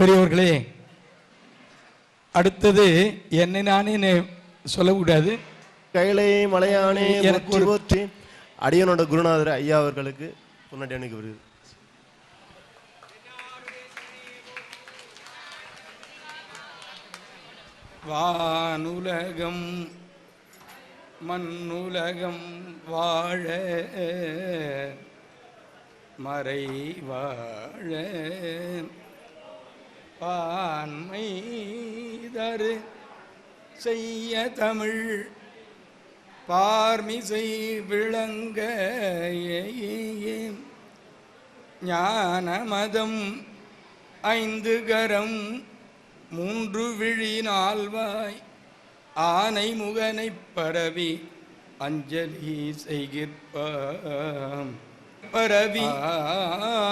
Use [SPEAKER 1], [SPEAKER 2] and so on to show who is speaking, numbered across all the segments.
[SPEAKER 1] பெரியவர்களே அடுத்தது என்னை நானே சொல்லக்கூடாது.
[SPEAKER 2] கைலை மலையானே
[SPEAKER 1] எனக்கு
[SPEAKER 2] போற்றி அடியனோட குருநாதர் ஐயா அவர்களுக்கு முன்னாடி அன்னைக்கு வருது
[SPEAKER 1] வானுலகம் மண்ணுலகம் வாழ மறை வாழ. பான்மை தரு செய்ய தமிழ் பார்மிசை விளங்க ஞானமதம் ஐந்து கரம் மூன்று விழி நால்வாய் ஆனை முகனைப் பரவி அஞ்சலி செய்கிற்பாம் பரவி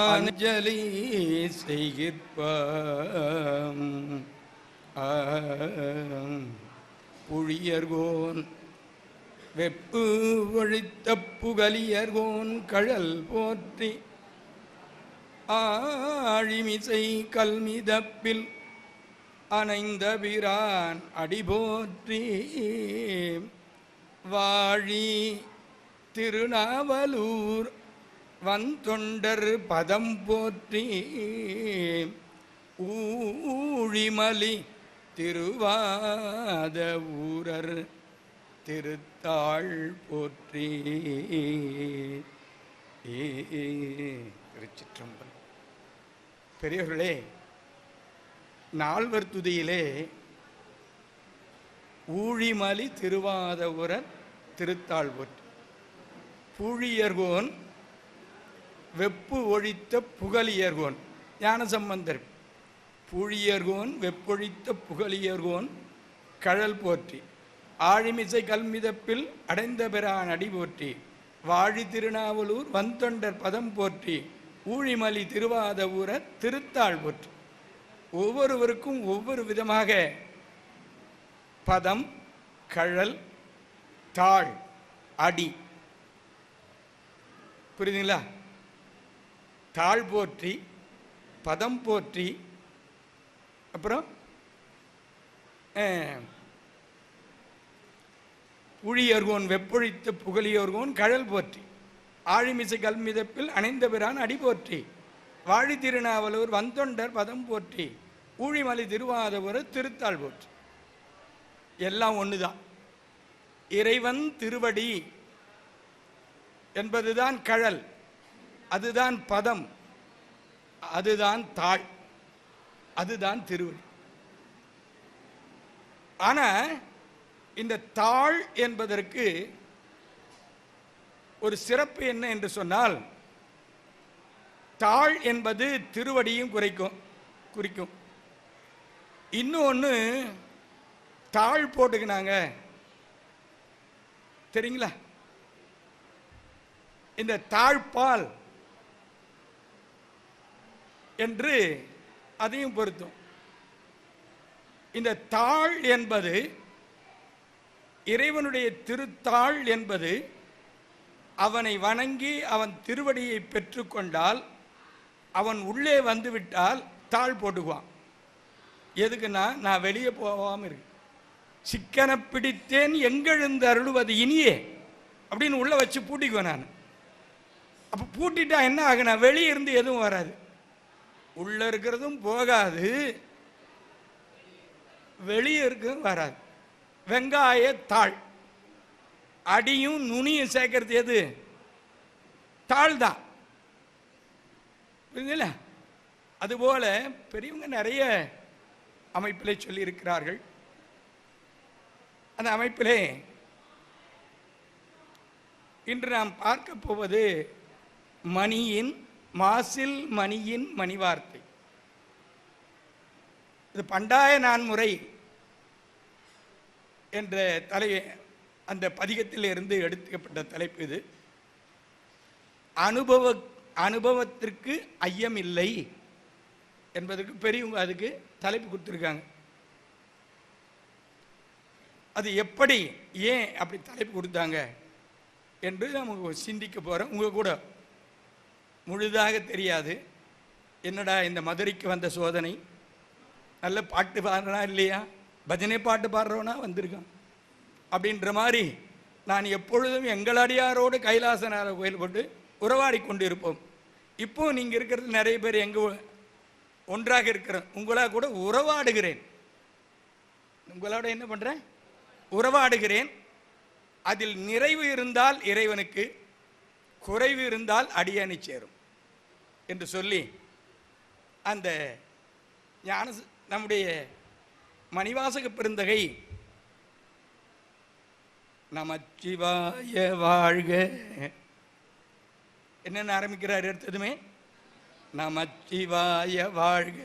[SPEAKER 1] அஞ்சலி செய்கிற்பாம். புழியர்கோன் வெப்பு ஒழித்த புகலியர்கோன் கழல் போற்றி ஆழிமிசை கல்மிதப்பில் அணைந்த பிரான் அடிபோற்றி வாழி திருநாவலூர் வந்தொண்டர் பதம் போற்றி ஊழிமலி திருவாத ஊரர் திருத்தாள் போற்றி. ஏ பெரியவர்களே நால்வர் துதியிலே ஊழிமலி திருவாதபுரர் திருத்தாள் போற்றி. பூழியர்கோன் வெப்பு ஒழித்த புகழியர்கோன். ஞானசம்பந்தர் பூழியர்கோன் வெப்பொழித்த புகழியர்கோன் கழல் போற்றி. ஆழிமிசை கல்மிதப்பில் அடைந்த பெறான் அடி போற்றி. வாழி திருநாவலூர் வந்தொண்டர் பதம் போற்றி. ஊழிமலி திருவாத ஊர திருத்தாள் போற்றி. ஒவ்வொருவருக்கும் ஒவ்வொரு விதமாக பதம் கழல் தாழ் அடி. புரியுதுங்களா? தாழ் போற்றி பதம் போற்றி அப்புறம் புழியர்கோன் வெப்பொழித்த புகழியோர்கோன் கழல் போற்றி. ஆழிமிசை கல்மிதப்பில் அணைந்த பிரான் அடி போற்றி. வாழி திருநாவலூர் வந்தொண்டர் பதம் போற்றி. ஊழிமலை திருவாதபுர திருத்தாள் போற்றி. எல்லாம் ஒன்று தான் இறைவன் திருவடி என்பதுதான் கழல். அதுதான் பதம். அதுதான் தாழ். அதுதான் திருவடி. ஆனா இந்த தாழ் என்பதற்கு ஒரு சிறப்பு என்ன என்று சொன்னால் தாழ் என்பது திருவடியும் குறைக்கும் குறிக்கும். இன்னொன்று தாழ் போட்டுக்கினாங்க. தெரியுங்களா? இந்த தாழ்பால் என்று அதையும் பொருத்தும். இந்த தாழ் என்பது இறைவனுடைய திருத்தாள் என்பது அவனை வணங்கி அவன் திருவடியை பெற்றுக்கொண்டால் அவன் உள்ளே வந்துவிட்டால் தாழ் போட்டுக்குவான். எதுக்குன்னா நான் வெளியே போகாமல் இருக்கு சிக்கனை பிடித்தேன் எங்கெழுந்து அருளுவது இனியே அப்படின்னு உள்ளே வச்சு பூட்டிக்குவேன் நான். அப்போ பூட்டிட்டா என்ன ஆகுனா வெளியே இருந்து எதுவும் வராது. உள்ள இருக்கிறதும் போகாது வெளியே இருக்கிறதும் வராது. வெங்காய தாள். அடியும் நுனியும் சேர்க்கறது எது? தாள் தான் புரியுதுல? அதுபோல பெரியவங்க நிறைய அமைப்பிலே சொல்லியிருக்கிறார்கள். அந்த அமைப்பிலே இன்று நாம் பார்க்க போவது மணியின் மாசில் மணியின் மணிவார்த்தை. இது பண்டாய நான்முறை என்ற தலை அந்த பதிகத்தில் இருந்து எடுத்துக்கப்பட்ட தலைப்பு இது. அனுபவ அனுபவத்திற்கு ஐயம் இல்லை என்பதற்கு பெரியவங்க அதுக்கு தலைப்பு கொடுத்துருக்காங்க. அது எப்படி ஏன் அப்படி தலைப்பு கொடுத்தாங்க என்று நம்ம சிந்திக்க போகிறோம் உங்கள் கூட முழுதாக தெரியாது. என்னடா இந்த மதுரைக்கு வந்த சோதனை? நல்ல பாட்டு பாடுறா இல்லையா? பஜனை பாட்டு பாடுறவனா வந்திருக்கான். அப்படின்ற மாதிரி நான் எப்பொழுதும் எங்களடியாரோடு கைலாசனார கோயில் போட்டு உறவாடி கொண்டு இருப்போம் இப்போ நீங்கள் இருக்கிறது நிறைய பேர் எங்கள் ஒன்றாக இருக்கிறோம் உங்களாக கூட உறவாடுகிறேன். உங்களோட என்ன பண்ணுறேன் உறவாடுகிறேன். அதில் நிறைவு இருந்தால் இறைவனுக்கு குறைவு இருந்தால் அடியானி சேரும். என்று சொல்லி அந்த ஞான நம்முடைய மணிவாசக பெருந்தகை நமச்சிவாய வாழ்க. என்னென்ன ஆரம்பிக்கிறார் எடுத்ததுமே நமச்சிவாய வாழ்க.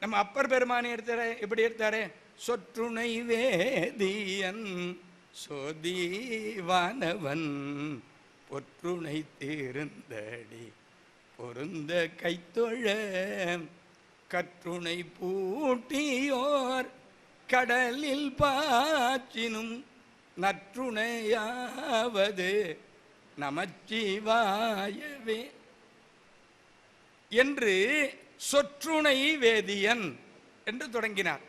[SPEAKER 1] நம்ம அப்பர் பெருமானை எடுத்தார எப்படி எடுத்தாரு? சொற்றுணை வேதியன் சோதிவானவன் பொற்றுணை தீர்ந்தடி பொருந்த கைத்தொழ கற்றுணை பூட்டியோர் கடலில் பாச்சினும் நற்றுணையாவது நமச்சிவாயவே. என்று சொற்றுணை வேதியன் என்று தொடங்கினார்.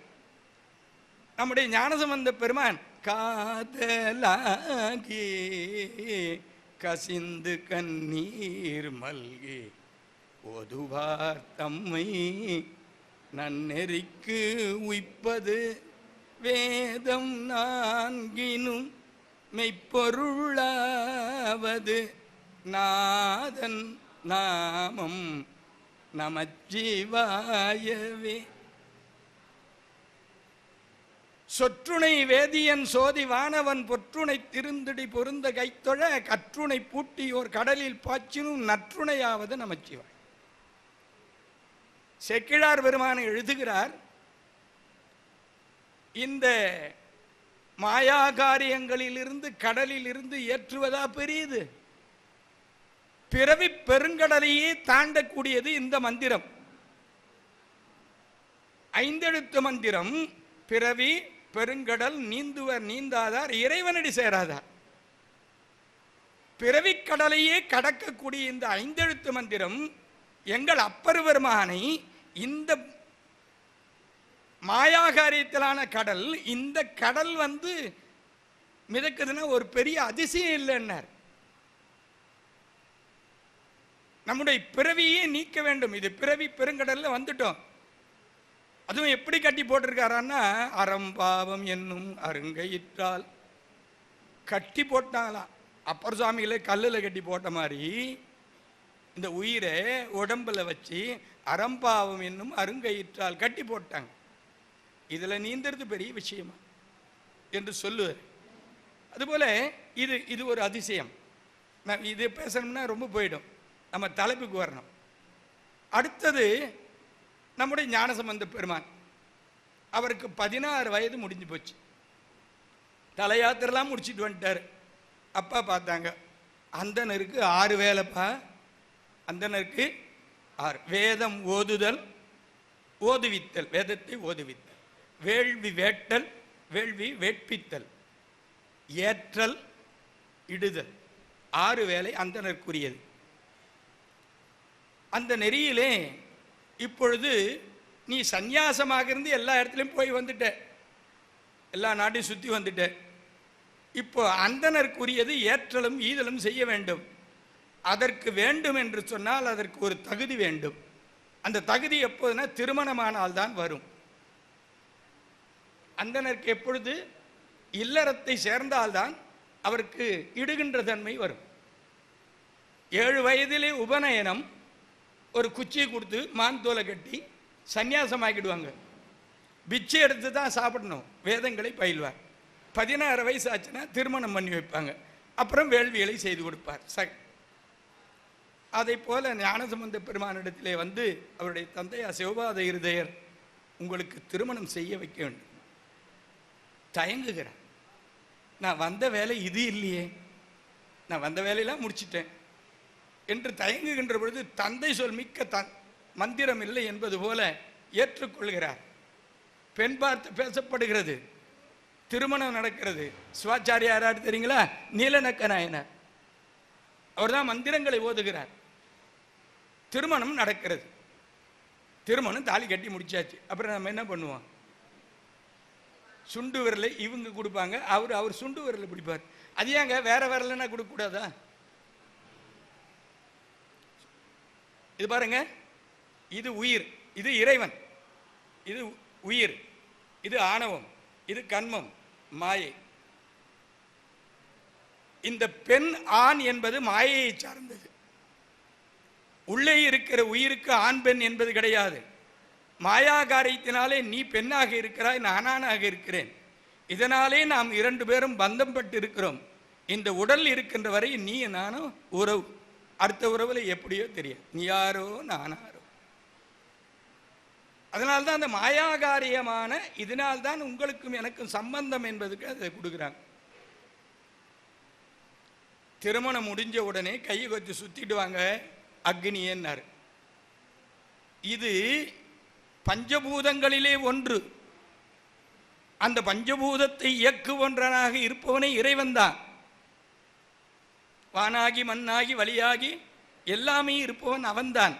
[SPEAKER 1] நம்முடைய ஞானசம்பந்த பெருமான் காதலாகி கசிந்து கண்ணீர் மல்கி ஒதுவார் தம்மை நன்னெறிக்கு உய்ப்பது வேதம் நான்கினும் மெய்ப்பொருளாவது நாதன் நாமம் நமச்சிவாயவே. சொற்றுணை வேதியன் சோதி வானவன் பொற்றுணை திருந்துடி பொருந்த கைத்தொழ கற்றுணை ஓர் கடலில் பாய்ச்சினும் நற்றுணையாவது நமச்சிவாய். செக்கிழார் பெருமானை எழுதுகிறார் இந்த மாயா காரியங்களிலிருந்து கடலில் இருந்து ஏற்றுவதா பெரியது? பிறவி பெருங்கடலையே தாண்டக்கூடியது இந்த மந்திரம். ஐந்தெழுத்து மந்திரம் பிறவி பெருங்கடல் நீந்துவர் நீந்தாதார் இறைவனடி சேராதார். பிறவிக்கடலையே கடக்கக்கூடிய இந்த ஐந்தெழுத்து மந்திரம் எங்கள் அப்பர் பெருமானை இந்த மாயாகாரியத்திலான கடல் இந்த கடல் வந்து மிதக்குதுன்னா ஒரு பெரிய அதிசயம் இல்லைன்னார். நம்முடைய பிறவியே நீக்க வேண்டும். இது பிறவி பெருங்கடல்ல வந்துட்டோம். அதுவும் எப்படி கட்டி போட்டிருக்காரான்னா அறம்பாவம் என்னும் அருங்கையிற்றால் கட்டி போட்டாங்களாம். அப்பர் சுவாமிகளை கல்லில் கட்டி போட்ட மாதிரி இந்த உயிரை உடம்புல வச்சு அறம்பாவம் என்னும் அருங்கையிற்றால் கட்டி போட்டாங்க. இதில் நீந்தறது பெரிய விஷயமா? என்று சொல்லுவார். அதுபோல் இது இது ஒரு அதிசயம். நான் இது பேசணும்னா ரொம்ப போயிடும். நம்ம தலைப்புக்கு வரணும். அடுத்தது நம்முடைய ஞானசம்பந்த பெருமான். அவருக்கு பதினாறு வயது முடிஞ்சு போச்சு. தலையாத்திரலாம் முடிச்சிட்டு வந்துட்டார். அப்பா பார்த்தாங்க அந்தனருக்கு ஆறு வேலைப்பா. அந்தனருக்கு ஆறு. வேதம் ஓதுதல் ஓதுவித்தல். வேதத்தை ஓதுவித்தல். வேள்வி வேட்டல் வேள்வி வேட்பித்தல். ஏற்றல் இடுதல். ஆறு வேலை அந்தனருக்குரியது அந்த நெறியிலே இப்பொழுது நீ சந்நியாசமாக இருந்து எல்லா இடத்துலையும் போய் வந்துட்ட. எல்லா நாட்டையும் சுற்றி வந்துட்ட. இப்போ அந்தனருக்குரியது ஏற்றலும் ஈதலும் செய்ய வேண்டும். அதற்கு வேண்டும் என்று சொன்னால் அதற்கு ஒரு தகுதி வேண்டும். அந்த தகுதி எப்போதுனா திருமணமானால் தான் வரும். அந்தனருக்கு எப்பொழுது இல்லறத்தை சேர்ந்தால்தான் அவருக்கு இடுகின்ற தன்மை வரும். ஏழு வயதிலே உபநயனம் ஒரு குச்சியை கொடுத்து மான் தோலை கட்டி சந்நியாசமாக்கிடுவாங்க. பிச்சை எடுத்து தான் சாப்பிடணும். வேதங்களை பயில்வார். பதினாறு வயசு ஆச்சுன்னா திருமணம் பண்ணி வைப்பாங்க. அப்புறம் வேள்விகளை செய்து கொடுப்பார். ச அதை போல ஞானசம்பந்த பெருமானிடத்திலே வந்து அவருடைய தந்தையா சிவபாத இருதயர் உங்களுக்கு திருமணம் செய்ய வைக்க வேண்டும். தயங்குகிறேன் நான் வந்த வேலை இது இல்லையே. நான் வந்த வேலையெல்லாம் முடிச்சிட்டேன். என்று தயங்குகின்ற பொழுது தந்தை சொல் மிக்க தன் மந்திரம் இல்லை என்பது போல ஏற்றுக்கொள்கிறார். பெண் பார்த்து பேசப்படுகிறது. திருமணம் நடக்கிறது. சிவாச்சாரியா யாராரு தெரியுங்களா? நீலநக்க நாயனர் அவர் தான் மந்திரங்களை ஓதுகிறார். திருமணம் நடக்கிறது. திருமணம் தாலி கட்டி முடிச்சாச்சு. அப்புறம் நம்ம என்ன பண்ணுவோம்? சுண்டு விரலை இவங்க கொடுப்பாங்க. அவர் அவர் சுண்டு விரலை பிடிப்பார். அது ஏங்க வேற விரலைன்னா கொடுக்கக்கூடாதா? இது பாருங்க. இது உயிர் இது இறைவன். இது உயிர் இது ஆணவம் இது கண்மம் மாயை. இந்த பெண் ஆண் என்பது மாயையை சார்ந்தது. உள்ளே இருக்கிற உயிருக்கு ஆண் பெண் என்பது கிடையாது. மாயாகாரியத்தினாலே நீ பெண்ணாக இருக்கிறாய் நான் ஆணாக இருக்கிறேன். இதனாலே நாம் இரண்டு பேரும் பந்தம் பட்டு இருக்கிறோம். இந்த உடல் இருக்கின்ற வரை நீ நானும் உறவு. அடுத்த உறவில் எப்படியோ தெரியும் நீ யாரோ நானாரோ அதனால்தான் அந்த மாயாகாரியமான இதனால்தான் உங்களுக்கும் எனக்கும் சம்பந்தம் என்பதுக்கு அதை கொடுக்குறாங்க. திருமணம் முடிஞ்ச உடனே கையை கொஞ்சம் சுத்திட்டு வாங்க அக்னியன்னாரு. இது பஞ்சபூதங்களிலே ஒன்று. அந்த பஞ்சபூதத்தை இயக்குவன்றனாக இருப்பவனே இறைவன் தான். வானாகி மண்ணாகி வழியாகி எல்லாமே இருப்பவன் அவன்தான்.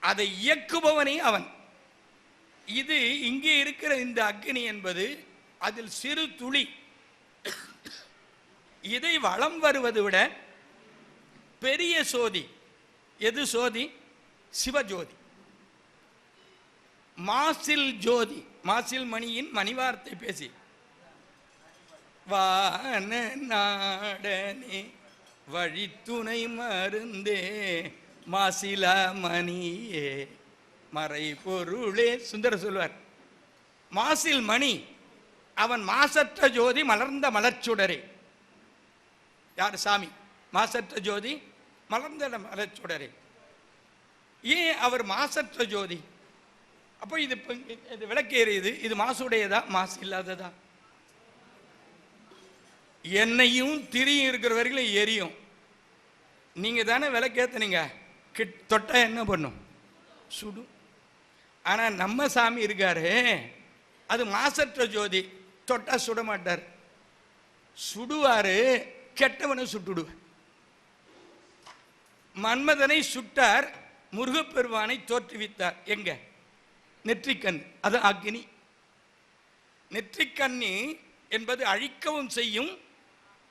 [SPEAKER 1] அதை இயக்குபவனே அவன். இது இங்கே இருக்கிற இந்த அக்னி என்பது அதில் சிறு துளி. இதை வளம் வருவது விட பெரிய சோதி. எது சோதி? சிவஜோதி. மாசில் ஜோதி. மாசில் மணியின் மணிவார்த்தை பேசி. வான நாடனே. வழித்துணை மருந்தே மாசிலமணியே மறை பொருளே சுந்தர சொல்வார். மாசில் மணி அவன் மாசற்ற ஜோதி மலர்ந்த மலர்ச்சுடரே. யார் சாமி? மாசற்ற ஜோதி மலர்ந்த மலர்ச்சுடரே. ஏன் அவர் மாசற்ற ஜோதி? அப்போ இது இது விளக்கேறியது இது மாசுடையதா? மாசு இல்லாததா? என்னையும் திரியும் இருக்கிற வரைக்கும் எரியும். நீங்கள் தானே விளக்கேற்றுனீங்க கிட் தொட்டால் என்ன பண்ணும்? சுடும். ஆனால் நம்ம சாமி இருக்காரு. அது மாசற்ற ஜோதி. தொட்டால் சுட மாட்டார். சுடுவார் கெட்டவனை சுட்டுடுவார் மன்மதனை சுட்டார் முருகப்பெருமானை தோற்றுவித்தார். எங்க? நெற்றிக்கண். அது அக்னி. நெற்றிக்கண்ணி என்பது அழிக்கவும் செய்யும்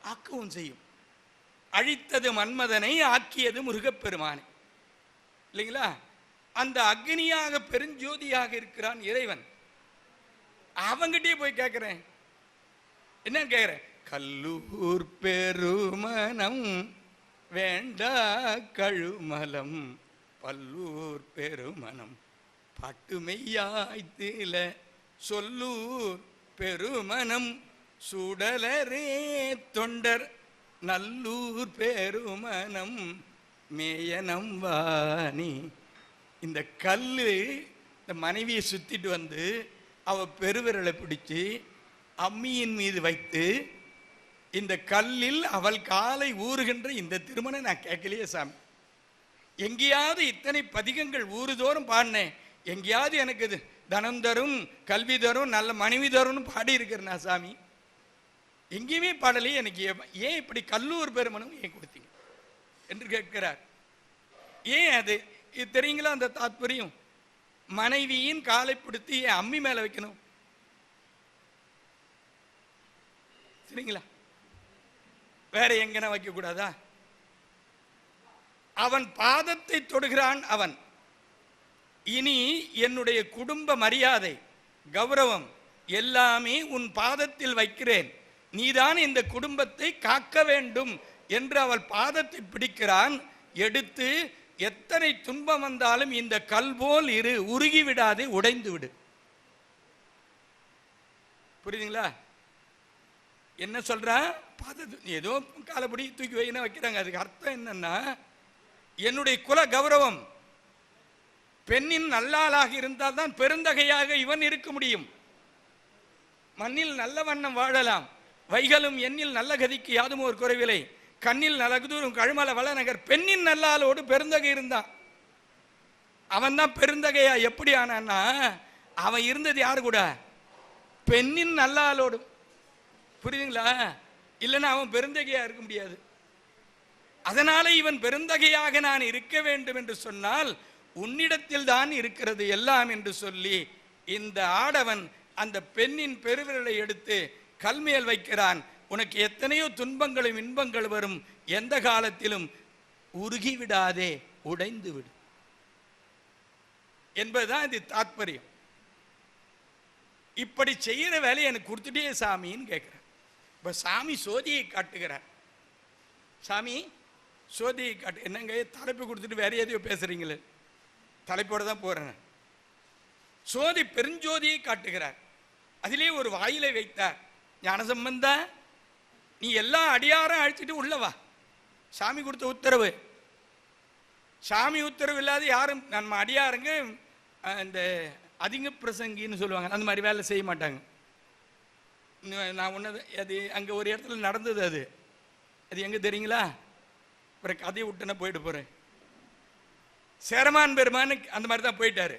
[SPEAKER 1] ஆக்கவும் செய்யும். அழித்தது மன்மதனை ஆக்கியது முருகப்பெருமானை. இல்லைங்களா? அந்த அக்னியாக பெருஞ்சோதியாக இருக்கிறான் இறைவன். அவங்கிட்டே போய் கேட்குறேன் என்ன கேட்குறேன் கல்லூர் பெருமனம் வேண்டா கழுமலம் பல்லூர் பெருமனம் பட்டுமெய்யாய்த்தில சொல்லூர் பெருமனம் சுடலரே தொண்டர் நல்லூர் பெருமனம் மேயனம் வாணி. இந்த கல் இந்த மனைவியை சுத்திட்டு வந்து அவ பெருவிரலை பிடிச்சு அம்மியின் மீது வைத்து இந்த கல்லில் அவள் காலை ஊறுகின்ற இந்த திருமணம் நான் கேட்கலையே சாமி. எங்கேயாவது இத்தனை பதிகங்கள் ஊறுதோறும் பாடினேன். எங்கேயாவது எனக்கு இது தனம் தரும் கல்வி தரும் நல்ல மனைவி தரும்னு பாடி இருக்கிறேன் நான் சாமி? எங்கேயுமே பாடலையே எனக்கு ஏன் ஏன் இப்படி கல்லூர் பெருமனும் ஏன் கொடுத்தீங்க? என்று கேட்கிறார். ஏன் அது? இது தெரியுங்களா அந்த தாத்பரியம்? மனைவியின் காலை பிடித்து ஏன் அம்மி மேலே வைக்கணும். சரிங்களா? வேற எங்கன வைக்கக்கூடாதா? அவன் பாதத்தை தொடுகிறான் அவன். இனி என்னுடைய குடும்ப மரியாதை கௌரவம் எல்லாமே உன் பாதத்தில் வைக்கிறேன். நீதான் இந்த குடும்பத்தை காக்க வேண்டும் என்று அவள் பாதத்தை பிடிக்கிறான். எடுத்து எத்தனை துன்பம் வந்தாலும் இந்த கல் போல் இரு உருகி விடாதே உடைந்து விடு. புரியுதுங்களா? என்ன சொல்றா? பாதத்து ஏதோ காலப்படி தூக்கி வைனா வைக்கிறாங்க? அதுக்கு அர்த்தம் என்னன்னா என்னுடைய குல கௌரவம் பெண்ணின் நல்லாளாக இருந்தால் தான் பெருந்தகையாக இவன் இருக்க முடியும். மண்ணில் நல்ல வண்ணம் வாழலாம். வைகளும் எண்ணில் நல்ல கதிக்கு யாதும் ஒரு குறைவில்லை. கண்ணில் நலகுதூரும் கழுமல வளநகர் பெண்ணின் நல்லாலோடு பெருந்தகை இருந்தான். அவன் தான் பெருந்தகையா எப்படி ஆனான்னா அவன் இருந்தது யாரு கூட? பெண்ணின் நல்லாலோடு. புரியுதுங்களா? இல்லைன்னா அவன் பெருந்தகையா இருக்க முடியாது. அதனால இவன் பெருந்தகையாக நான் இருக்க வேண்டும் என்று சொன்னால் உன்னிடத்தில் தான் இருக்கிறது எல்லாம் என்று சொல்லி இந்த ஆடவன் அந்த பெண்ணின் பெருவிரலை எடுத்து கல்மேல் வைக்கிறான். உனக்கு எத்தனையோ துன்பங்களும் இன்பங்கள் வரும். எந்த காலத்திலும் உருகி விடாதே உடைந்து விடு. என்பதுதான் இது தாத்பரியம். இப்படி செய்கிற வேலையை எனக்கு கொடுத்துட்டே சாமின்னு கேட்குறேன் இப்போ சாமி சோதியை காட்டுகிறார். சாமி சோதியை காட்டு என்னங்க தலைப்பு கொடுத்துட்டு வேற எதையோ பேசுகிறீங்களே தலைப்போடு தான் போகிறேன் சோதி பெருஞ்சோதியை காட்டுகிறார். அதிலே ஒரு வாயிலை வைத்தார். ஞானசம்பந்த நீ எல்லா அடியாரும் அழிச்சிட்டு உள்ளவா சாமி கொடுத்த உத்தரவு. சாமி உத்தரவு இல்லாத யாரும் நம்ம அடியாருங்க இந்த அதிக பிரசங்கின்னு சொல்லுவாங்க. அந்த மாதிரி வேலை செய்ய மாட்டாங்க. நான் ஒன்று அது அங்கே ஒரு இடத்துல நடந்தது அது. அது எங்கே தெரியுங்களா? அப்புறம் கதையை விட்டு போயிட்டு போகிறேன் சேரமான் பெருமானு அந்த மாதிரி தான் போயிட்டார்.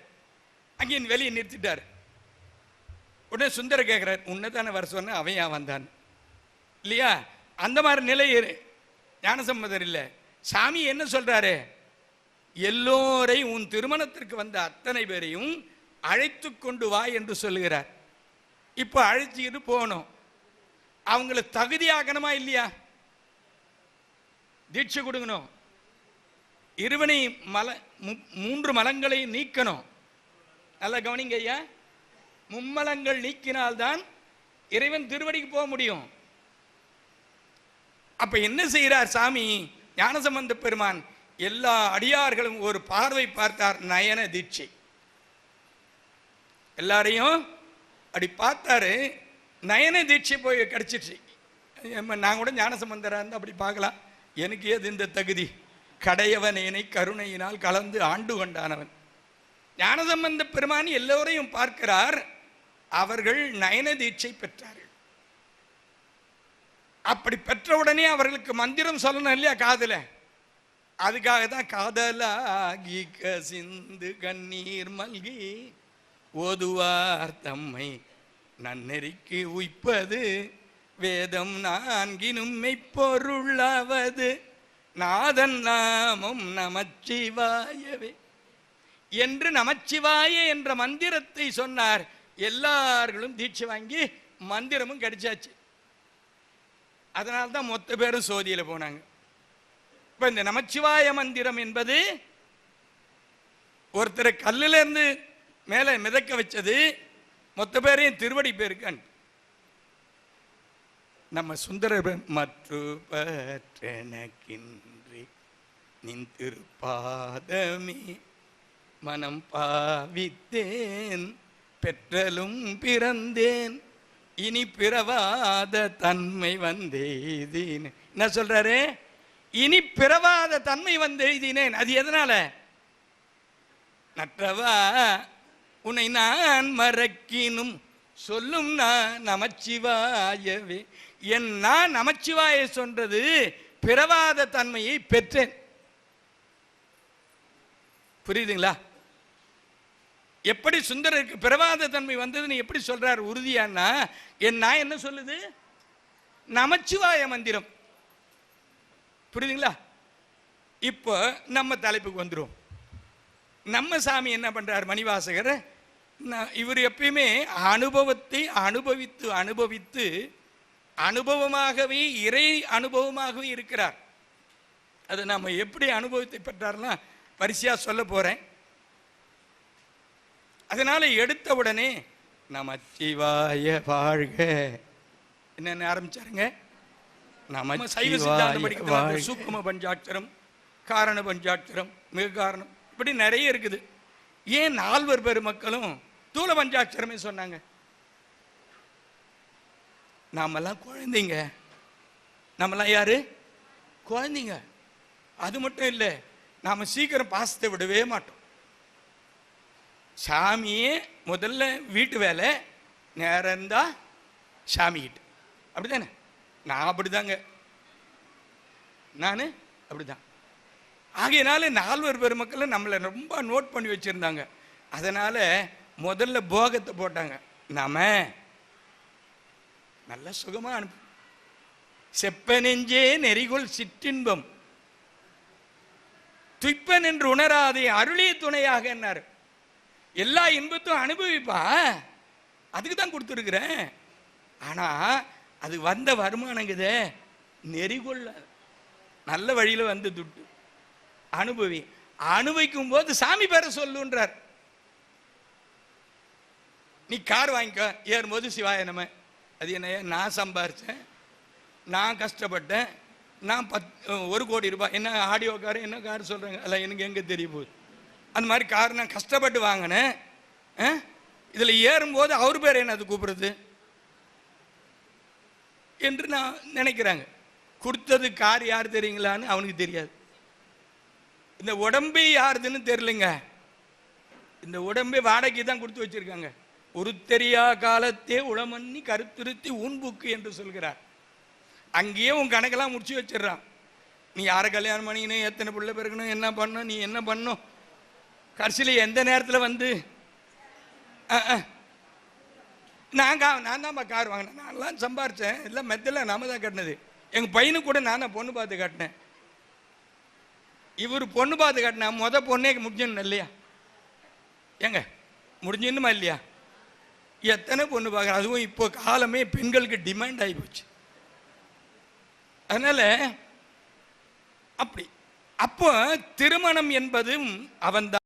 [SPEAKER 1] அங்கேயும் வெளியே நிறுத்திட்டார். உடனே சுந்தர கேட்குறார் உன்னை தானே வர சொன்ன அவன் ஏன் வந்தான்? இல்லையா? அந்த மாதிரி நிலை இரு. ஞானசம்மதர் இல்லை. சாமி என்ன சொல்றாரு? எல்லோரையும் உன் திருமணத்திற்கு வந்த அத்தனை பேரையும் அழைத்து கொண்டு வா என்று சொல்லுகிறார். இப்போ அழைச்சிக்கிட்டு போகணும். அவங்கள தகுதியாக்கணுமா இல்லையா? தீட்சை கொடுக்கணும். இருவனை மல மு- மூன்று மலங்களை நீக்கணும். நல்லா கவனிங்க ஐயா. மும்மலங்கள் நீக்கினால்தான் இறைவன் திருவடிக்கு போக முடியும். அப்ப என்ன செய்கிறார் சாமி? ஞானசம்பந்த பெருமான் எல்லா அடியார்களும் ஒரு பார்வை பார்த்தார் நயன தீட்சை. எல்லாரையும் அப்படி பார்த்தாரு நயன தீட்சை போய் கிடைச்சிச்சு நான் கூட ஞானசம்பந்தரா இருந்து அப்படி பார்க்கலாம். எனக்கு ஏது இந்த தகுதி? கடையவனேனை கருணையினால் கலந்து ஆண்டு கொண்டானவன். ஞானசம்பந்த பெருமான் எல்லோரையும் பார்க்கிறார் அவர்கள் நயன தீட்சை பெற்றார்கள். அப்படி பெற்ற உடனே அவர்களுக்கு மந்திரம் சொல்லணும் இல்லையா காதல? அதுக்காக தான் காதலாகி கசிந்து கண்ணீர் மல்கி ஓதுவார் தம்மை. நன்னெறிக்கு உய்ப்பது வேதம் நான்கினும் மெய்ப்பொருளாவது நாதன் நாமம் நமச்சிவாயவே. என்று நமச்சிவாய என்ற மந்திரத்தை சொன்னார். எல்லார்களும் தீட்சை வாங்கி மந்திரமும் கிடைச்சாச்சு. அதனால தான் மொத்த பேரும் சோதியில போனாங்க. இப்போ இந்த நமச்சிவாய மந்திரம் என்பது ஒருத்தரை கல்லுல இருந்து மேலே மிதக்க வச்சது மொத்த பேரையும் திருவடி பேருக்கான் நம்ம சுந்தர மற்றுபற்றனக்கின்றி நின் திருப்பாதமே மனம் பாவித்தேன். பெற்றலும் பிறந்தேன். இனி பிறவாத தன்மை வந்தெய்தினேன் என்ன சொல்றாரு? இனி பிறவாத தன்மை வந்தெய்தினேன். அது எதனால? நற்றவா உன்னை நான் மறக்கினும். சொல்லும் நான் நமச்சிவாயவே. என் நான் நமச்சிவாய சொல்றது பிறவாத தன்மையை பெற்றேன். புரியுதுங்களா? எப்படி சுந்தரருக்கு பிரவாத தன்மை வந்ததுன்னு எப்படி சொல்றார் உறுதியான்னா என் நான் என்ன சொல்லுது? நமச்சிவாய மந்திரம். புரியுதுங்களா? இப்போ நம்ம தலைப்புக்கு வந்துடும் நம்ம சாமி என்ன பண்றார் மணிவாசகர்? நான் இவர் எப்பயுமே அனுபவத்தை அனுபவித்து அனுபவித்து அனுபவமாகவே இறை அனுபவமாகவே இருக்கிறார். அது நம்ம எப்படி அனுபவத்தை பெற்றார்னா வரிசையாக சொல்ல போகிறேன் அதனால எடுத்த உடனே நமச்சிவாய வாழ்க. என்னென்ன ஆரம்பிச்சாருங்க? நம்ம சைவ சித்தாந்தம்
[SPEAKER 2] வாழ்க.
[SPEAKER 1] சூக்கும பஞ்சாட்சரம் காரண பஞ்சாட்சரம் மிக காரணம். இப்படி நிறைய இருக்குது. ஏன் நால்வர் பெருமக்களும் தூல பஞ்சாட்சரமே சொன்னாங்க? நாமெல்லாம் குழந்தைங்க. நம்மலாம் யாரு? குழந்தைங்க. அது மட்டும் இல்லை நாம சீக்கிரம் பாசத்தை விடவே மாட்டோம். சாமியே முதல்ல வீட்டு வேலை நேரம் சாமிகிட்டு. அப்படி அப்படிதானே நான் அப்படிதாங்க. நான் அப்படிதான். ஆகையினால நால்வர் பெருமக்கள் நம்மளை ரொம்ப நோட் பண்ணி வச்சிருந்தாங்க. அதனால் முதல்ல போகத்தை போட்டாங்க. நாம நல்ல சுகமாக அனுப்பு. செப்ப நெஞ்சே நெறிகொள் சிற்றின்பம். துய்ப்பன் என்று உணராதே அருளிய துணையாக என்னார்? எல்லா இன்பத்தும் அனுபவிப்பா அதுக்கு தான் கொடுத்துருக்குறேன். ஆனால் அது வந்த வருமானங்குத நெறிகொள்ள நல்ல வழியில் வந்து துட்டு. அனுபவி அனுபவிக்கும் போது சாமி பேர சொல்லுன்றார். நீ கார் வாங்கிக்கோ ஏறும்போது சிவாய நம்ம அது என்ன நான் சம்பாரித்தேன் நான் கஷ்டப்பட்டேன் நான் பத் ஒரு கோடி ரூபாய் என்ன ஆடியோ கார் என்ன கார் சொல்கிறாங்க அதில் எனக்கு எங்கே தெரிய போகுது? அந்த மாதிரி கார் நான் கஷ்டப்பட்டு வாங்கினேன். இதில் ஏறும்போது அவர் பேர் என்ன அது கூப்பிடுறது? என்று நான் நினைக்கிறாங்க. கொடுத்தது கார் யார் தெரியுங்களான்னு அவனுக்கு தெரியாது. இந்த உடம்பே யாருதுன்னு தெரிலங்க இந்த உடம்பே வாடகைக்கு தான் கொடுத்து வச்சிருக்காங்க. ஒரு தெரியா காலத்தே உளமண்ணி கருத்திருத்தி ஊன்புக்கு என்று சொல்கிறார். அங்கேயே உன் கணக்கெல்லாம் முடிச்சு வச்சிடுறான். நீ யாரை கல்யாணம் பண்ணிக்கணும் எத்தனை பிள்ளை பிறக்கணும் என்ன பண்ணணும் நீ என்ன பண்ணும் கடைசியில் எந்த நேரத்தில் வந்து? நான் கா நான் தான்ப்பா கார் வாங்கினேன். நான்லாம் சம்பாரித்தேன் எல்லாம் மெத்தல நாம தான் கட்டினது. எங்கள் பையனுக்கு கூட நான் தான் பொண்ணு பார்த்து கட்டினேன். இவர் பொண்ணு பார்த்து கட்டினா முத பொண்ணே முடிஞ்சிடணும் இல்லையா? ஏங்க முடிஞ்சிடணுமா இல்லையா? எத்தனை பொண்ணு பார்க்குறேன் அதுவும் இப்போ காலமே பெண்களுக்கு டிமாண்ட் ஆகி போச்சு. அதனால அப்படி. அப்போ திருமணம் என்பதும் அவன்